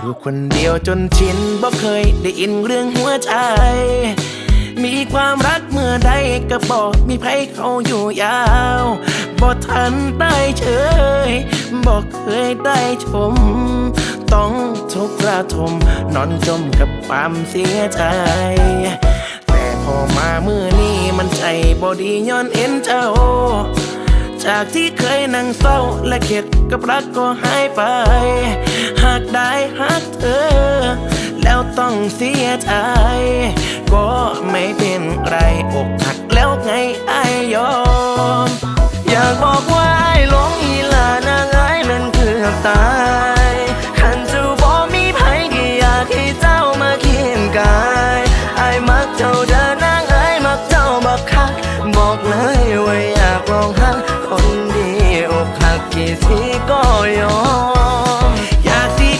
อยู่คนเดียวจนชินบ่เคยได้อินเรื่องหัวใจ มีความรักเมื่อใดก็บอกมีใครเขาอยู่ยาวบ่ทันได้เฉยบอกเคยได้ชม ต้องทุกข์ระทมนอนจมกับความเสียใจ แต่พอมาเมื่อนี้มันใจบ่ดีย้อนเอ็นเจ้าจากที่เคยนั่งเศร้าและเข็ดกับรักก็หายไป หากได้ หักเธอ แล้วต้องเสียใจก็ไม่เป็นไรอกหักแล้วไงไอ้ยอม อยากบอกว่าไอ้หลงอีลานางไอ้มันเกือบตายขันจูบอกมีไผก็อยากให้เจ้ามาเคียงกายไอ้มักเจ้าเดินนางไอ้มักเจ้าบักคัก บอกเลยว่าอยากลองหักคนดีอกหักกี่ทีก็ยอม